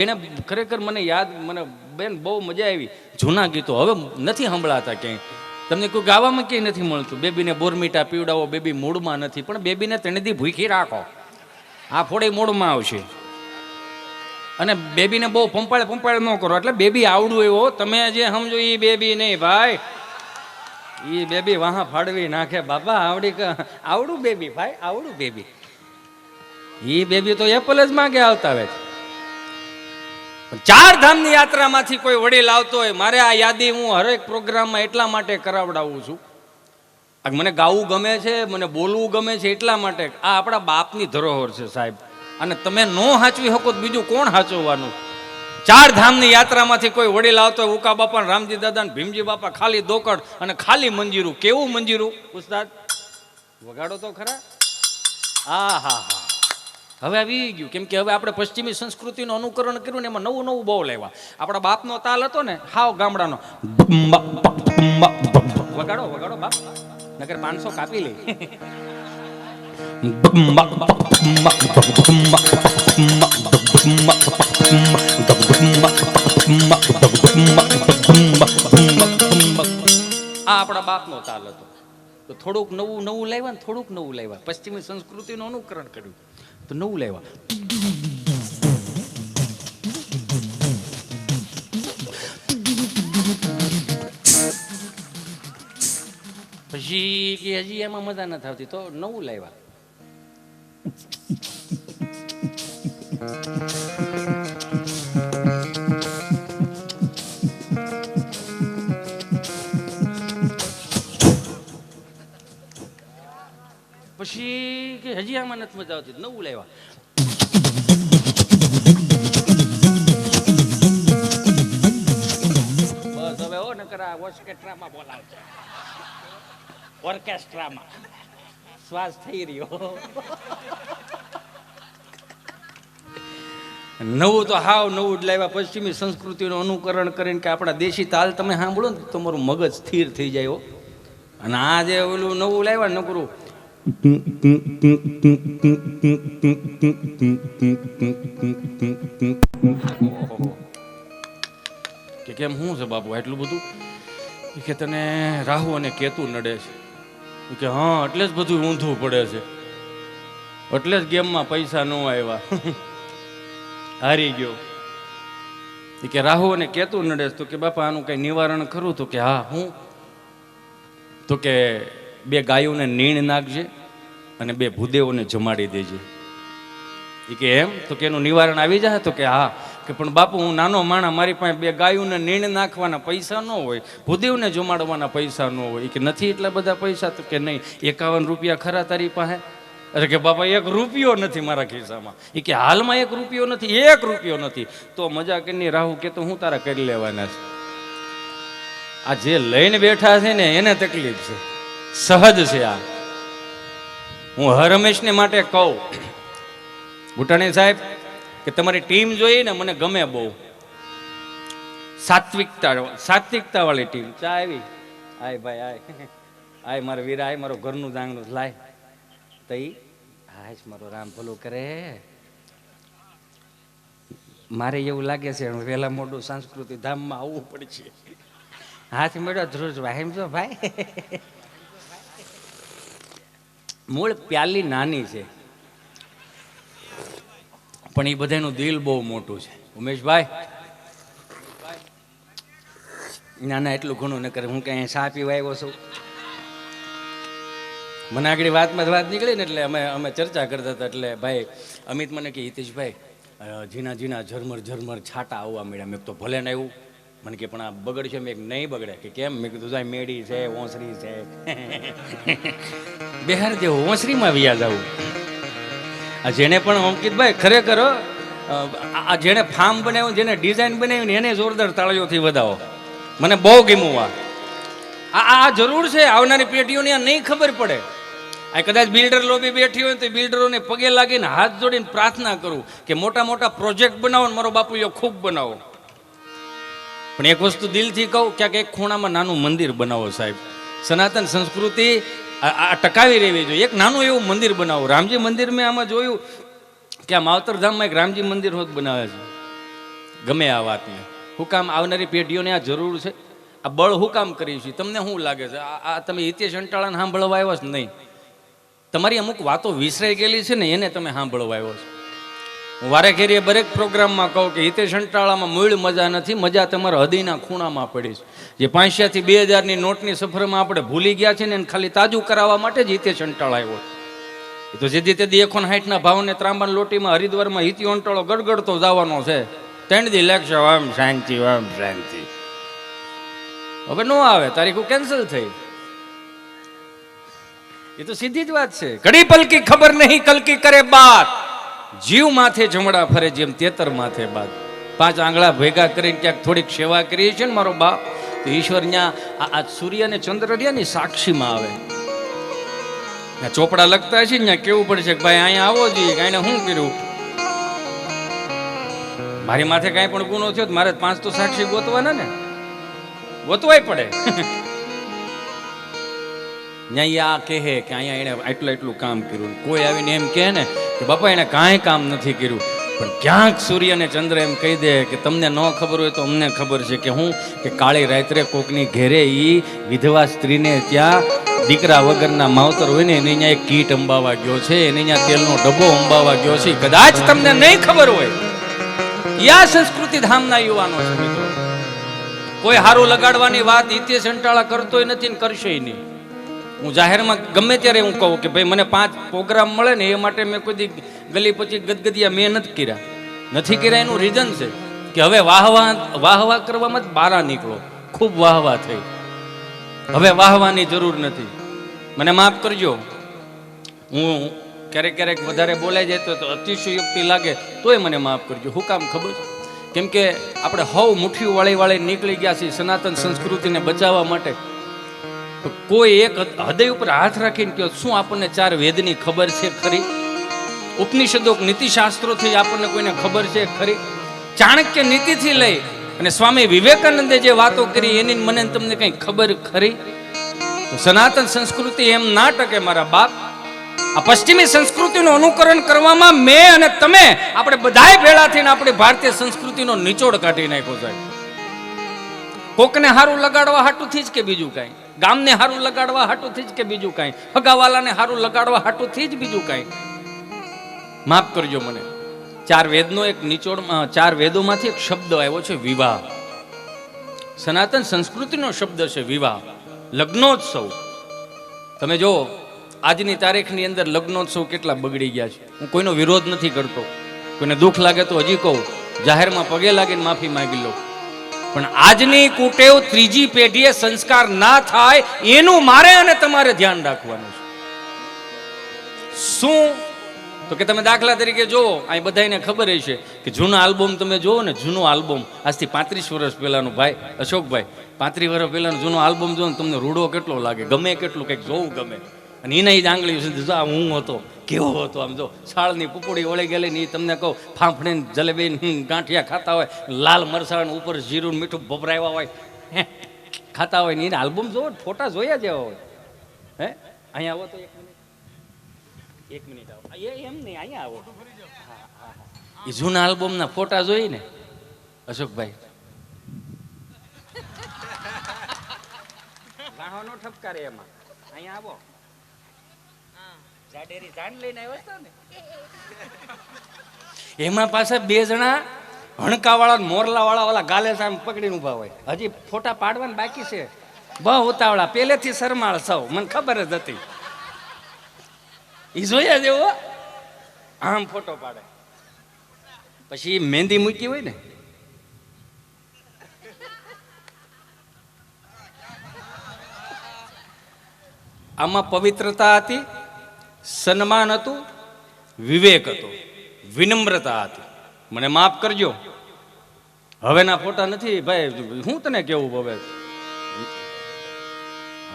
એને ખરેખર મને યાદ, મને બેન બહુ મજા આવી. જૂના ગીતો, હવે નથી સંભળાતા ક્યાંય. તમને કોઈ ગાવામાં ક્યાંય નથી મળતું? બેબીને બોરમીટા પીવડાવો, બેબી મૂડમાં નથી. પણ બેબીને ત્રણેથી ભૂખી રાખો. આ ફોડે મૂડમાં આવશે. અને બેબીને બહુ પંપાળ પંપાળ ન કરો. એટલે બેબી આવડું એવો, તમે જે સમજો એ બેબી નહીં, ભાઈ. એ બેબી વાહ ફાડવી નાખે. બાપા, આવડી આવડું બેબી, ભાઈ, આવડું બેબી. એ બેબી તો એપલ જ માગે આવતા હોય. ચાર ધામની યાત્રામાંથી કોઈ વડીલ આવતો હોય, મારે આ યાદી હું હરેક પ્રોગ્રામમાં એટલા માટે કરાવડાવું છું. મને ગાવું ગમે છે, મને બોલવું ગમે છે એટલા માટે. આ આપણા બાપની ધરોહર છે સાહેબ. અને તમે નો હાચવી શકો તો બીજું કોણ હાચવવાનું? ચાર ધામની યાત્રામાંથી કોઈ વડીલ આવતો હોય, ઉકા બાપા રામજી દાદા ને ભીમજી બાપા, ખાલી દોકડ અને ખાલી મંજીરું. કેવું મંજીરું? ઉસ્તાદ? વગાડો તો ખરા. આ હા હા હવે આવી ગયું. કેમ કે હવે આપણે પશ્ચિમી સંસ્કૃતિનું અનુકરણ કર્યું ને એમાં નવું નવું બહુ લેવા આપણા બાપનો તાલ હતો ને, હાવ ગામડાનો. વગાડો વગાડો બાપ. નગર પાંચસો કાપી લે. આ આપણા બાપનો તાલ હતો. તો થોડુંક નવું નવું લાવ્યા ને થોડુંક નવું લાવ્યા. પશ્ચિમી સંસ્કૃતિનું અનુકરણ કર્યું. તો નવું લાવ્યા પછી કે હજી એમાં મજા ન આવતી તો નવું લાવ્યા પછી કે હજી આમાં નથી મજા આવતી. નવું લાવ્યા. નવું તો હાવ નવું જ લાવ્યા. પશ્ચિમી સંસ્કૃતિનું અનુકરણ કરીને કે આપણા દેશી તાલ તમે સાંભળો ને તમારું મગજ સ્થિર થઈ જાય અને આ જે ઓલું નવું લાવ્યા નકરું. કે કેમ શું છે બાપુ આટલું બધું? કે તને રાહુ અને કેતુ નડે છે. કે હા, એટલે જ બધું ઊંધું પડે છે. એટલે જ ગેમમાં પૈસા ન આવ્યા હારી ગયો. કે રાહુ અને કેતુ નડે તો કે બાપા આનું કઈ નિવારણ ખરું? તો કે હા, હું. તો કે બે ગાયોને નીણ નાખજે અને બે ભૂદેવોને જમાડી દેજે. એ કે એમ? તો કે એનું નિવારણ આવી જાય તો કે હા. કે પણ બાપુ, હું નાનો માણા, મારી પાસે બે ગાયોને નીણ નાખવાના પૈસા ન હોય, ભૂદેવને જમાડવાના પૈસા ન હોય. કે નથી એટલા બધા પૈસા? તો કે નહીં. એકાવન રૂપિયા ખરા તારી પાસે? અરે કે બાપા, એક રૂપિયો નથી મારા ખિસ્સામાં. એ કે હાલમાં એક રૂપિયો નથી, એક રૂપિયો નથી. તો મજા કરીને રાહુ કે તો હું તારા કરી લેવાના છે. આ જે લઈને બેઠા છે ને, એને તકલીફ છે. સહજ છે આ. હું હર હંમેશને માટે કહું ભૂટાણી સાહેબ, કે તમારી ટીમ જોઈએ ને મને ગમે બહુ. સાત્વિકતા સાત્વિકતા વાળી ટીમ. ચા આવી? આય ભાઈ, આય. આય મારો વીરા, આય મારો ઘરનું દાંગનું લાય. તઈ હાય મારો રામ ભલું કરે. મારે એવું લાગે છે, હું વહેલા મોટું સાંસ્કૃતિક ધામમાં આવવું પડશે. હાથ મેળો ધ્રુજ ભાઈ સમજો ભાઈ. મૂળ પ્યાલી નાની છે. પણ એ બધાનું દિલ બહુ મોટું છે. ઉમેશભાઈ? ના ના એટલું ઘણું ન કરે. હું કઈ ચા પીવા આવ્યો છું. મને આગળ વાતમાં વાત નીકળી ને એટલે અમે અમે ચર્ચા કરતા હતા એટલે ભાઈ, અમિત મને કે, હિતેશભાઈ જીના ઝીણા ઝરમર ઝરમર છાટા આવવા મળ્યા. મેં તો ભલે ને આવ્યું. મને કે, પણ આ બગડશે મેં નહીં બગડે કે, કેમ? મેં કીધું, સાહેબ મેડી છે, ઓસરી છે. બિહાર જેવું ઓસરીમાં વ્યાજ આવું આ જેને પણ અંકિતભાઈ ખરેખર આ જેણે ફાર્મ બનાવ્યું, જેને ડિઝાઇન બનાવી ને એને જોરદાર તાળીઓથી વધાવો. મને બહુ ગમ્યું આ. આ આ જરૂર છે, આવનારી પેઢીઓને આ નહીં ખબર પડે. આ કદાચ બિલ્ડર લોબી બેઠી હોય તો બિલ્ડરોને પગે લાગીને હાથ જોડીને પ્રાર્થના કરું કે મોટા મોટા પ્રોજેક્ટ બનાવો ને મારો બાપુ એ ખૂબ બનાવો. પણ એક વસ્તુ દિલથી કહું, ક્યાંક એક ખૂણામાં નાનું મંદિર બનાવો સાહેબ. સનાતન સંસ્કૃતિ આ ટકાવી રહેવી જોઈએ. એક નાનું એવું મંદિર બનાવો. રામજી મંદિર મેં આમાં જોયું કે આ માવતરધામમાં એક રામજી મંદિર હોત બનાવે છે. ગમે આ વાતને. હું કામ આવનારી પેઢીઓને આ જરૂર છે. આ બળ હું કામ કરીએ છીએ તમને શું લાગે છે? આ તમે હિતેશ અંટાળાને સાંભળવા આવ્યો છે? નહીં. તમારી અમુક વાતો વિસરાઈ ગયેલી છે ને, એને તમે સાંભળવા આવ્યો છો. હું વારે ઘેરીએ દરેક પ્રોગ્રામમાં કહું કે હિતેશ અંટાળામાં મૂળ મજા નથી, મજા તમારા હૃદયના ખૂણામાં પડી છે. જે પાંચસ્યાથી બે હજારની નોટની સફરમાં આપણે ભૂલી ગયા છે ને એને ખાલી તાજું કરાવવા માટે જ હિતેશ અંટાળ આવ્યો એ તો જેથી તેથી એકોન હાઈટના ભાવને ત્રાંબાન લોટીમાં, હરિદ્વારમાં હિતી અંટાળો ગડગડતો જવાનો છે. ત્રણ દી લેખશે આમ શાંતિ આમ શાંતિ. હવે નો આવે, તારીખો કેન્સલ થઈ. એ તો સીધી જ વાત છે. ઘડી પલકી ખબર નહીં, કલકી કરે બાત જીવ માથે જમડા ફરે જેમ તેતર માથે બાદ. પાંચ આંગળા ભેગા કરીને ક્યાંક થોડીક સેવા કરીએ છીએ ને મારો બાપ, તો ઈશ્વર ત્યાં આ સૂર્ય અને ચંદ્ર રહ્યા ને સાક્ષીમાં આવે. ચોપડા લખતા છે ને કેવું પડશે કે ભાઈ અહીંયા આવો જોઈએ કે શું કર્યું? મારી માથે કાંઈ પણ ગુનો થયો મારે પાંચ તો સાક્ષી ગોતવાના ને. ગોતવાય પડે. અહીંયા આ કહે કે અહીંયા એને આટલું આટલું કામ કર્યું. કોઈ આવીને એમ કહે ને કે બાપા, એણે કાંઈ કામ નથી કર્યું. પણ ક્યાંક સૂર્ય અને ચંદ્ર એમ કહી દે કે તમને ન ખબર હોય તો અમને ખબર છે કે હું કે કાળી રાત્રે કોકની ઘેરે એ વિધવા સ્ત્રીને ત્યાં દીકરા વગરના માવતર હોય ને, એને અહીંયા એક કીટ અંબાવા ગયો છે, એને અહીંયા તેલનો ડબ્બો અંબાવા ગયો છે. કદાચ તમને નહીં ખબર હોય. યા સંસ્કૃતિ ધામના યુવાનો છે કોઈ હારું લગાડવાની વાત ઇતિહાસ અંટાળા કરતોય નથી ને કરશે નહીં. હું જાહેરમાં ગમે ત્યારે હું કહું કે ભાઈ મને પાંચ પ્રોગ્રામ મળે ને એ માટે મેં કોઈ ગલી પછી ગદગદિયા મેં નથી કર્યા. નથી કર્યા એનું રીઝન છે કે હવે વાહવા વાહવા કરવામાં જ બારા નીકળો. ખૂબ વાહવા થઈ. હવે વાહવાની જરૂર નથી. મને માફ કરજો. હું ક્યારેક ક્યારેક વધારે બોલાઈ જાય તો અતિશયોક્તિ લાગે, તોય મને માફ કરજો. હું કામ ખબર? કેમ કે આપણે હવ મુઠ્ઠીઓ વાળી વાળી નીકળી ગયા છીએ સનાતન સંસ્કૃતિને બચાવવા માટે. કોઈ એક હૃદય ઉપર હાથ રાખીને કહો, શું આપણને ચાર વેદની ખબર છે ખરી? ઉપનિષદો નીતિશાસ્ત્રોથી આપણને કોઈને ખબર છે ખરી? ચાણક્ય નીતિથી લઈ અને સ્વામી વિવેકાનંદે જે વાતો કરી, એની મને તમને કંઈ ખબર ખરી? સનાતન સંસ્કૃતિ એમ ના ટકે મારા બાપ. આ પશ્ચિમી સંસ્કૃતિનું અનુકરણ કરવામાં મેં અને તમે આપણે બધાય ભેળા થઈને આપણી ભારતીય સંસ્કૃતિનો નિચોડ કાઢી નાખ્યો સાહેબ. કોકને હારું લગાડવા હાટુથી જ કે બીજું કાંઈ? ગામને હારું લગાડવા હાટુથી જ કે બીજું કાંઈ? હગાવાલાને હારું લગાડવા હાટુથી જ બીજું કાંઈ? માફ કરજો મને. ચાર વેદનો એક નિચોડમાં ચાર વેદોમાંથી એક શબ્દ આવ્યો છે વિવાહ. સનાતન સંસ્કૃતિનો શબ્દ છે વિવાહ. લગ્નોત્સવ. તમે જો આજની તારીખની અંદર લગ્નોત્સવ કેટલા બગડી ગયા છે. હું કોઈનો વિરોધ નથી કરતો. કોઈને દુઃખ લાગે તો હજી કહું. જાહેરમાં પગે લાગીને માફી માંગી લો. પણ આજની કુટેવ ત્રીજી પેઢીએ સંસ્કાર ના થાય, એનું મારે અને તમારે ધ્યાન રાખવાનું છે. શું? તો કે તમે દાખલા તરીકે જુઓ, અહીં બધાને ખબર હશે કે જૂના આલ્બમ તમે જુઓ ને, જૂનો આલ્બમ. આજથી પાંત્રીસ વર્ષ પહેલાંનું ભાઈ, અશોકભાઈ, પાંત્રીસ વર્ષ પહેલાનું જૂનો આલ્બમ જુઓ ને, તમને રૂડો કેટલો લાગે? ગમે કેટલું, કંઈક જોવું ગમે. અને એના જ આંગળી સુધી હું હતો. કેવો હતો? આમ જો છાળની પુપડી ઓળી ગયેલી ને એ તમને કહું ફાંફડીને જલેબી ગાંઠિયા ખાતા હોય, લાલ મરસાણ ઉપર જીરું મીઠું ભભરાવ્યા હોય ખાતા હોય ને એને આલ્બમ જોવો ફોટા જોયા જેવા હોય. હે, અહીંયા આવો તો એક મિનિટ. એક મિનિટ આવો. એ એમ નહીં, અહીંયા આવો. એ જૂના આલ્બમના ફોટા જોઈ ને, અશોકભાઈ. વાહનો ઠપકારે એમાં. અહીંયા આવો. એમાં પાછા બે જણા હણકાવાળા મોરલાવાળા વાળા ગાલે સામે પકડીને ઊભા હોય. હજી ફોટા પાડવાના બાકી છે. બહુ ઉતાવળા. પહેલેથી શરમાળ સૌ. મને ખબર જ હતી. ઈ જોયા જેવો આમ ફોટો પાડે. પછી મહેંદી મૂકી હોય ને? આમાં પવિત્રતા હતી? સન્માન હતું, વિવેક હતો, વિનમ્રતા હતી. મને માફ કરજો. હવેના ફોટા નથી, ભાઈ, હું તને કેવું હવે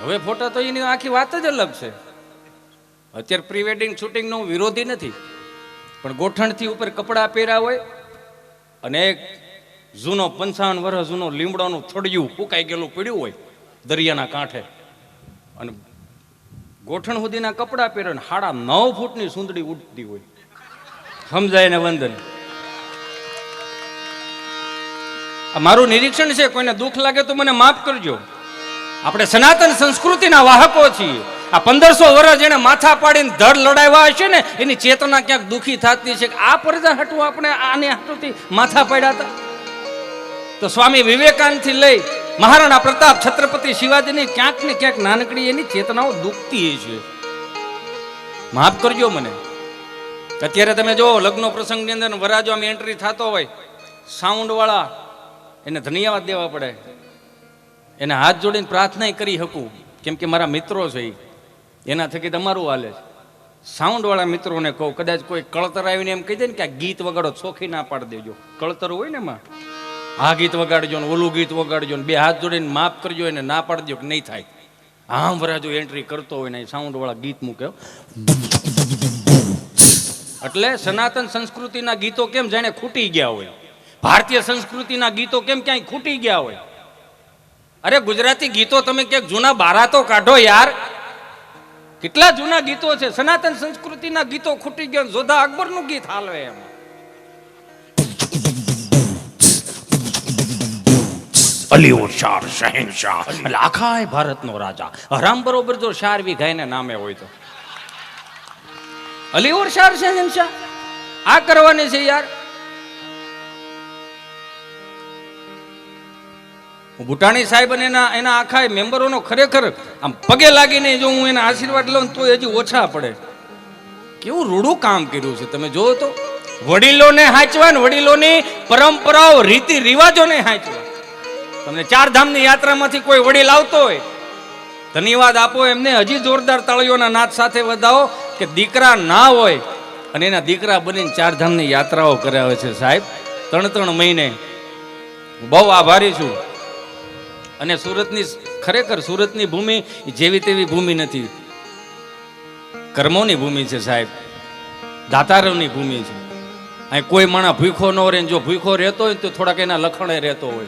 હવે ફોટા તો એની આખી વાત જ અલગ છે. અત્યારે પ્રી વેડિંગ શૂટિંગનો હું વિરોધી નથી. પણ ગોઠણથી ઉપર કપડાં પહેર્યા હોય અને એક જૂનો પંચાવન વર્ષ જૂનો લીમડાનું થડિયું ફૂંકાઈ ગયેલું પડ્યું હોય દરિયાના કાંઠે. અને ગોઠણ સુધીના કપડાં પહેરે ને સાડા નવ ફૂટની સુંદડી ઉડતી હોય. સમજાય ને વંદન? મારું નિરીક્ષણ છે, કોઈને દુઃખ લાગે તો મને માફ કરજો. આપણે સનાતન સંસ્કૃતિના વાહકો છીએ. આ પંદરસો વર્ષ જેને માથા પાડીને ધડ લડાવ્યા હશે ને, એની ચેતના ક્યાંક દુઃખી થતી છે કે આ પડદા હટવું આપણે આને હાટુથી માથા પાડ્યા હતા? તો સ્વામી વિવેકાનંદથી લઈ મહારાણા પ્રતાપ છત્રપતિ શિવાજીની ક્યાંક ને ક્યાંક નાનકડી એની ચેતનાઓ દુખતી છે. માફ કરજો મને. અત્યારે તમે જો લગ્ન પ્રસંગની અંદર વરાજો આમ એન્ટ્રી થતો હોય સાઉન્ડ વાળા એને ધન્યવાદ દેવા પડે. એને હાથ જોડીને પ્રાર્થના કરી શકું, કેમ કે મારા મિત્રો છે એના થકી તમારું હાલે છે. સાઉન્ડ વાળા મિત્રોને કહું, કદાચ કોઈ કળતર આવીને એમ કહી દે ને કે આ ગીત વગાડો, ચોખી ના પાડી દેજો. કળતર હોય ને એમાં. આ ગીત વગાડજો ને ઓલું ગીત વગાડજો ને બે હાથ જોડીને માફ કરજો એને ના પાડજો કે નહીં થાય. આમ વરાજો એન્ટ્રી કરતો હોય ને સાઉન્ડ વાળા ગીત મૂક્યો એટલે સનાતન સંસ્કૃતિના ગીતો કેમ જાણે ખૂટી ગયા હોય? ભારતીય સંસ્કૃતિના ગીતો કેમ ક્યાંય ખૂટી ગયા હોય? અરે ગુજરાતી ગીતો તમે ક્યાંક જૂના બારાતો કાઢો યાર. કેટલા જૂના ગીતો છે? સનાતન સંસ્કૃતિના ગીતો ખૂટી ગયા જોધા અકબરનું ગીત હાલવે એમ. અલીઓ શાર શહેનશાહ. એટલે આખા ભારતનો રાજા. હરામ બરોબર જો શાર વિઘાઈને નામે હોય તો. અલીઓ શાર શહેનશાહ. આ કરવાની છે યાર. હું ભૂટાણી સાહેબ અને એના એના આખા મેમ્બરોનો ખરેખર આમ પગે લાગીને જો હું એના આશીર્વાદ લઉં તો હજી ઓછા પડે. કેવું રૂડું કામ કર્યું છે, તમે જોયો તો. વડીલોને હાંચવા ને વડીલોની પરંપરાઓ રીતિ રિવાજોને હાંચવા. તમને ચાર ધામની યાત્રામાંથી કોઈ વડીલ આવતો હોય, ધન્યવાદ આપો એમને. હજી જોરદાર તાળીઓના નાદ સાથે વધાવો કે દીકરા ના હોય અને એના દીકરા બનીને ચાર ધામની યાત્રાઓ કરાવે છે સાહેબ. ત્રણ ત્રણ મહિને. બહુ આભારી છું. અને સુરતની ખરેખર સુરતની ભૂમિ જેવી તેવી ભૂમિ નથી. કર્મોની ભૂમિ છે સાહેબ. દાતારોની ભૂમિ છે. અહીં કોઈ માણસ ભૂખો ન રહે જો ભૂખો રહેતો હોય તો થોડાક એના લખણે રહેતો હોય.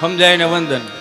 સમજાય ને વંદન.